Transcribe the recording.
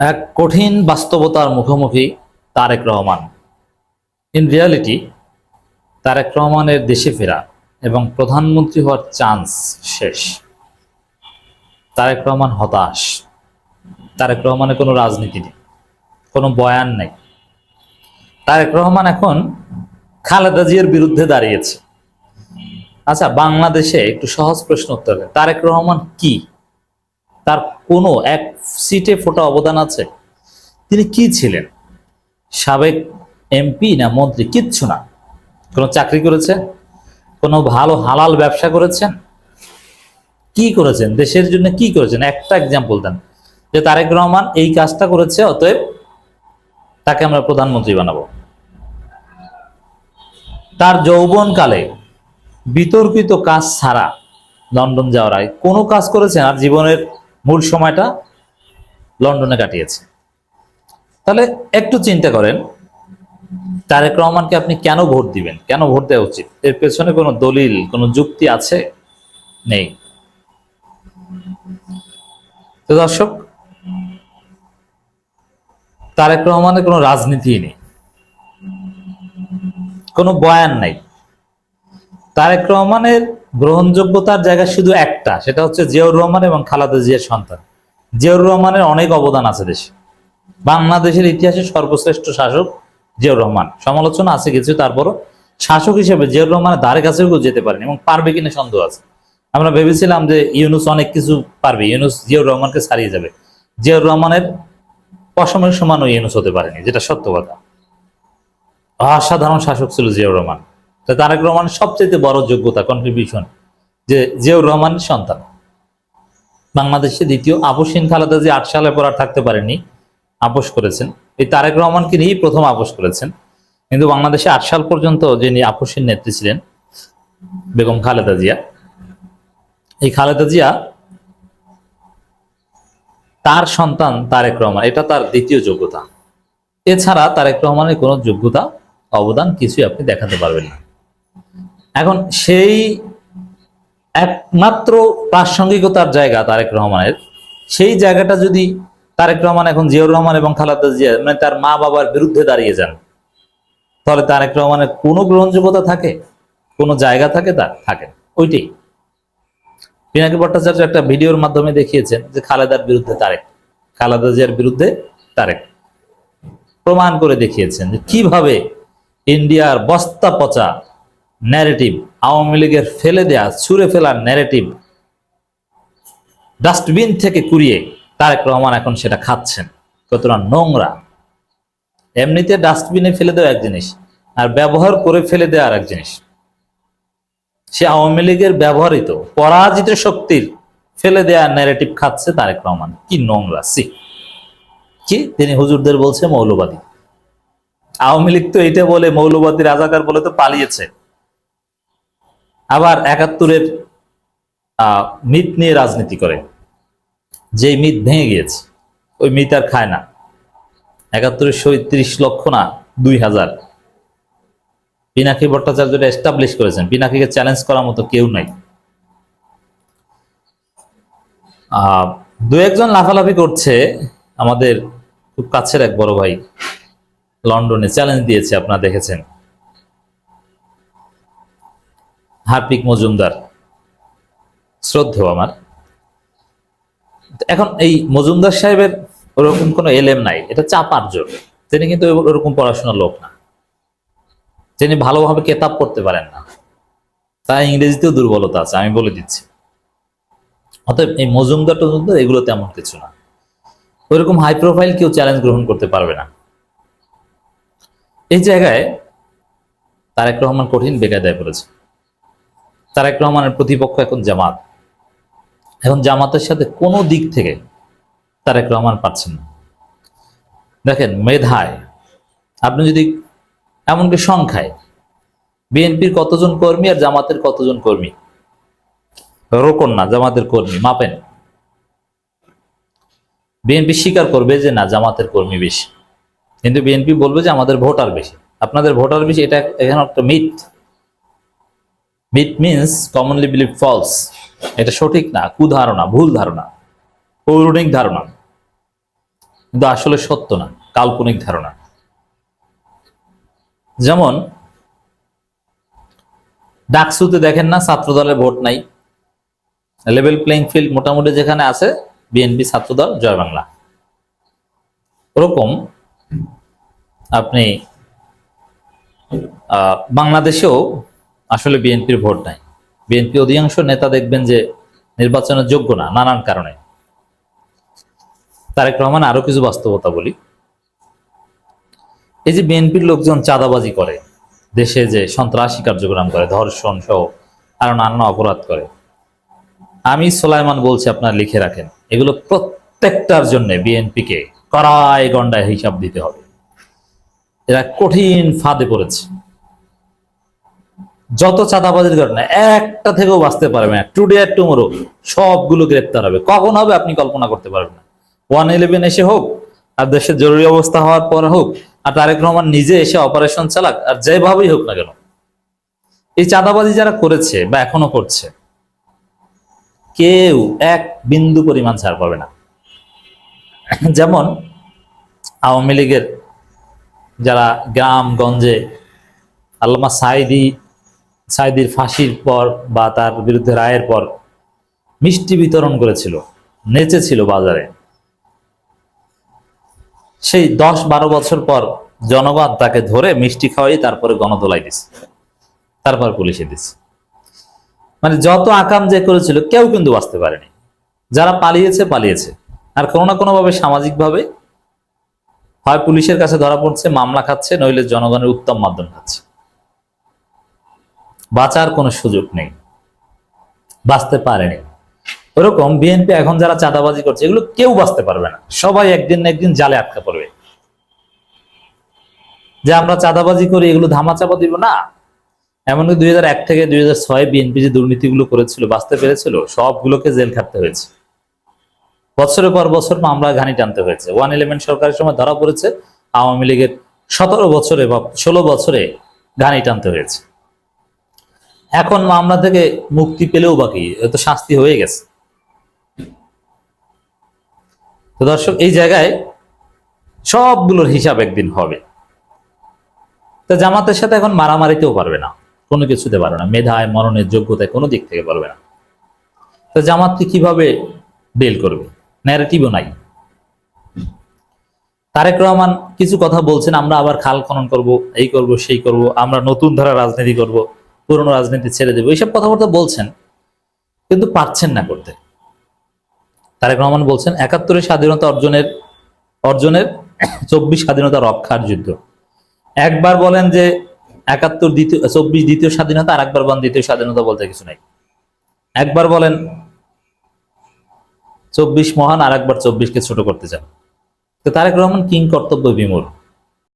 এক কঠিন বাস্তবতার মুখোমুখি তারেক রহমান। ইন রিয়ালিটি তারেক রহমানের দেশে ফেরা এবং প্রধানমন্ত্রী হওয়ার চান্স শেষ। তারেক রহমান হতাশ। তারেক রহমানের কোনো রাজনীতি নেই, কোনো বয়ান নেই। তারেক রহমান এখন খালেদা জিয়ার বিরুদ্ধে দাঁড়িয়েছে। আচ্ছা বাংলাদেশে একটু সহজ প্রশ্ন উত্তর তারেক রহমান কি? তার কোনো এক সিটে ফোটা অবদান আছে? তিনি কি ছিলেন? সাবেক এমপি না মন্ত্রী? কিচ্ছু না। কোনো চাকরি করেছেন? কোনো ভালো হালাল ব্যবসা করেছেন? কি করেছেন? দেশের জন্য কি করেছেন? একটা এক্সাম্পল দেন। যে তারেক রহমান এই কাজটা করেছে, অতএব তাকে আমরা প্রধানমন্ত্রী বানাবো। তার যৌবনকালে বিতর্কিত কাজ ছাড়া লন্ডন যাওয়ার আগে কোনো কাজ করেছেন? আর জীবনের মূল সময়টা লন্ডনে কাটিয়েছে। তাহলে একটু চিন্তা করেন, তারেক রহমানকে আপনি কেন ভোট দিবেন? কেন ভোট দেওয়া উচিত? এর পেছনে কোনো দলিল, কোনো যুক্তি আছে? নেই। তো দর্শক, তারেক রহমানের কোনো রাজনীতি নেই। কোনো বয়ান নাই। তারেক রহমানের গ্রহণযোগ্যতার জায়গা শুধু একটা, সেটা হচ্ছে জিয়াউর রহমান এবং খালাদা জিয়ার সন্তান। জিয়াউর রহমানের অনেক অবদান আছে দেশে। বাংলাদেশের ইতিহাসে সর্বশ্রেষ্ঠ শাসক জিয়াউর রহমান। সমালোচনা আছে কিছু, তারপরও শাসক হিসেবে জিয়াউর রহমানের ধারে কাছেও যেতে পারেনি এবং পারবে কিনা সন্দেহ আছে। আমরা ভেবেছিলাম যে ইউনুস অনেক কিছু পারবে, ইউনুস জিয়াউর রহমানকে ছাড়িয়ে যাবে। জিয়াউর রহমানের অসময়ের সমানও ইউনুস হতে পারেনি, যেটা সত্য কথা। অসাধারণ শাসক ছিল জিয়াউর রহমান। তারেক রহমানের সবচেয়ে বড় যোগ্যতা কন্ট্রিবিউশন যে জিয়াউর রহমানের সন্তান। বাংলাদেশে দ্বিতীয় আপসহীন খালেদা যে আট সালের পর আর থাকতে পারেনি আপোষ করেছেন। এই তারেক রহমানকে নিয়েই প্রথম আপোষ করেছেন। কিন্তু বাংলাদেশে আট সাল পর্যন্ত যিনি আপোষের নেত্রী ছিলেন, বেগম খালেদা জিয়া। এই খালেদা জিয়া তার সন্তান তারেক রহমান, এটা তার দ্বিতীয় যোগ্যতা। এছাড়া তারেক রহমানের কোনো যোগ্যতা, অবদান কিছুই আপনি দেখাতে পারবেন না। এখন সেই একমাত্র প্রাসঙ্গিকতার জায়গা তারেক রহমানের। সেই জায়গাটা যদি তারেক রহমান এখন জিয়াউর রহমান এবং খালাদা জিয়া মানে তার মা বাবার বিরুদ্ধে দাঁড়িয়ে যান, তাহলে তারেক রহমানের কোনো গ্রহণযোগ্যতা থাকে? কোনো জায়গা থাকে তার? থাকে। না। ওইটাই। পিনাকি ভট্টাচার্য একটা ভিডিওর মাধ্যমে দেখিয়েছেন যে খালেদার বিরুদ্ধে তারেক, খালেদা জিয়ার বিরুদ্ধে তারেক। প্রমাণ করে দেখিয়েছেন যে কীভাবে ইন্ডিয়ার বস্তা পচা ন্যারেটিভ আওয়ামী লীগের ফেলে দেয়া, ছুঁড়ে ফেলার ন্যারেটিভ ডাস্টবিন থেকে কুড়িয়ে তারেক রহমান এখন সেটা খাচ্ছেন। কতটা নোংরা। এমনিতে ডাস্টবিনে ফেলে দেওয়া এক জিনিস আর ব্যবহার করে ফেলে দেওয়া আর এক জিনিস। সে আওয়ামী লীগের ব্যবহৃত পরাজিত শক্তির ফেলে দেয়া ন্যারেটিভ খাচ্ছে তারেক রহমান। কি নোংরা সি কি? তিনি হুজুরদের বলছে মৌলবাদী। আওয়ামী লীগ তো এইটা বলে, মৌলবাদী রাজাকার বলে তো পালিয়েছে। আবার একাত্তরের মিথ নিয়ে রাজনীতি করে। যে মিথ ভেঙে গিয়েছে, ওই মিথ আর খায় না। একাত্তরের শহীদ ত্রিশ লক্ষ না, দুই হাজার। পিনাকি ভট্টাচার্যটা এস্টাবলিশ করেছেন। পিনাকিকে চ্যালেঞ্জ করার মতো কেউ নাই। দু একজন লাফালাফি করছে আমাদের খুব কাছের এক বড় ভাই, লন্ডনে। চ্যালেঞ্জ দিয়েছে, আপনারা দেখেছেন। হার্পিক মজুমদার। শ্রদ্ধেয় আমার। এখন এই মজুমদার সাহেবের ওরকম কোনো এলেম নাই, এটা চাপার জোর। তিনি কিন্তু ওরকম পড়াশোনার লোক না। তিনি ভালোভাবে কেতাব পড়তে পারেন না। তাই ইংরেজিতেও দুর্বলতা আছে, আমি বলে দিচ্ছি। অতএব এই মজুমদার টজুমদার এগুলো তেমন কিছু না। ওইরকম হাই প্রোফাইল কেউ চ্যালেঞ্জ গ্রহণ করতে পারবে না। এই জায়গায় তারেক রহমান কঠিন বেকায়দায় পড়েছে। তারেক রহমানের প্রতিপক্ষ এখন জামাত। এখন জামাতের সাথে কোনো দিক থেকে তারেক রহমান পাচ্ছেন না। দেখেন, মেধায়। আপনি যদি এমনকি সংখ্যায়, বিএনপির কতজন কর্মী আর জামাতের কতজন কর্মী? রোকন না, জামাতের কর্মী, মাপেন। বিএনপি স্বীকার করবে যে না, জামাতের কর্মী বেশি। কিন্তু বিএনপি বলবে যে আমাদের ভোটার বেশি। আপনাদের ভোটার বেশি, এটা এখানে একটা myth. Myth means commonly believe false এটা সঠিক না কুধারণা ভুল ধারণা, পৌরাণিক ধারণা। কিন্তু আসলে সত্য না, কাল্পনিক ধারণা। যেমন, ডাকসুতে দেখেন না ছাত্র দলের ভোট নাই। লেভেল প্লেইং ফিল্ড মোটামুটি যেখানে আছে বিএনপি ছাত্রদল, জয় বাংলা। ওরকম আপনি বাংলাদেশেও আসলে বিএনপির ভোট নাই। বিএনপি অধিকাংশ নেতা দেখবেন যে নির্বাচনের যোগ্য না, নানান কারণে। তারেক রহমান আরও কিছু বাস্তবতা বলি। এই যে বিএনপির লোকজন চাঁদাবাজি করে, দেশে যে সন্ত্রাসী কার্যক্রম করে, ধর্ষণ সহ আরও নানা অপরাধ করে। আমি সোলাইমান বলছি, আপনার লিখে রাখেন, এগুলো প্রত্যেকটার জন্য বিএনপিকে কড়াই গন্ডায় হিসাব দিতে হবে। এরা কঠিন ফাঁদে পড়েছে। যত চাঁদাবাজির ঘটনা, একটা থেকেও বাঁচতে পারবে না। টুডে আর টুমোরো সবগুলো গ্রেপ্তার হবে। কখন হবে আপনি কল্পনা করতে পারবেন না। ওয়ান ইলেভেন এসে হোক, আর দেশের জরুরি অবস্থা হওয়ার পর হোক, আর তারেক রহমান নিজে এসে অপারেশন চালাক, আর যেভাবেই হোক না কেন। এই চাঁদাবাজি যারা করেছে বা এখনও করছে, কেউ এক বিন্দু পরিমাণ ছাড় পাবে না। যেমন আওয়ামী লীগের যারা গ্রাম, গঞ্জে, আল্লামা সাইদি সাইদির ফাঁসির পর বা তার বিরুদ্ধে রায়ের পর মিষ্টি বিতরণ করেছিল, নেচেছিল বাজারে। সেই দশ বারো বছর পর জনগণ তাকে ধরে মিষ্টি খাওয়াই তারপরে গণদোলাই দিছে। তারপর পুলিশে দিছে। মানে যত আকাম যে করেছিল, কেউ কিন্তু বাঁচতে পারেনি। যারা পালিয়েছে পালিয়েছে। আর কোনো না কোনো ভাবে সামাজিক ভাবে হয় পুলিশের কাছে ধরা পড়ছে, মামলা খাচ্ছে, নইলে জনগণের উত্তম মাধ্যম খাচ্ছে। বাঁচার কোনো সুযোগ নেই। বাঁচতে পারেনি। ওরকম বিএনপি এখন যারা চাঁদাবাজি করছে, এগুলো কেউ বাঁচতে পারবে না। সবাই একদিন না একদিন জালে আটকা পড়বে। যে আমরা চাঁদাবাজি করি, এগুলো ধামাচাপা দিব না। এমনকি দুই হাজার এক থেকে দুই হাজার ছয় বিএনপি যে দুর্নীতিগুলো করেছিল, বাঁচতে পেরেছিল, সবগুলোকে জেল খাটতে হয়েছে। বছরের পর বছর মামলা ঘানি টানতে হয়েছে। ওয়ান ইলেভেন সরকারের সময় ধরা পড়েছে, আওয়ামী লীগের সতেরো বছরে বা ষোলো বছরে ঘানি টানতে হয়েছে। এখন মামলা থেকে মুক্তি পেলেও বাকি তো শাস্তি হয়ে গেছে। তো দর্শক, এই জায়গায় সবগুলোর হিসাব একদিন হবে। তো জামাতের সাথে এখন মারামারিতেও পারবে না, কোনো কিছুতে পারবে না। মেধায়, মরণের যোগ্যতায় কোনো দিক থেকে পারবে না। তো জামাতকে কীভাবে বেল করবে? ন্যারেটিভও নাই। তারেক রহমান কিছু কথা বলছেন, আমরা আবার খাল খনন করব, এই করব, সেই করব, আমরা নতুন ধারা রাজনীতি করব। পুরনো রাজনীতি ছেড়ে দেবো, এইসব কথাবার্তা বলছেন, কিন্তু পারছেন না করতে। তারেক রহমান বলছেন, একাত্তরের স্বাধীনতা অর্জনের অর্জনের চব্বিশ স্বাধীনতা রক্ষার যুদ্ধ। একবার বলেন যে একাত্তর দ্বিতীয়, চব্বিশ দ্বিতীয় স্বাধীনতা, আর একবার বলেন দ্বিতীয় স্বাধীনতা বলতে কিছু নাই। একবার বলেন চব্বিশ মহান, আর একবার চব্বিশকে ছোট করতে চান। তো তারেক রহমান কিং কর্তব্য বিমূল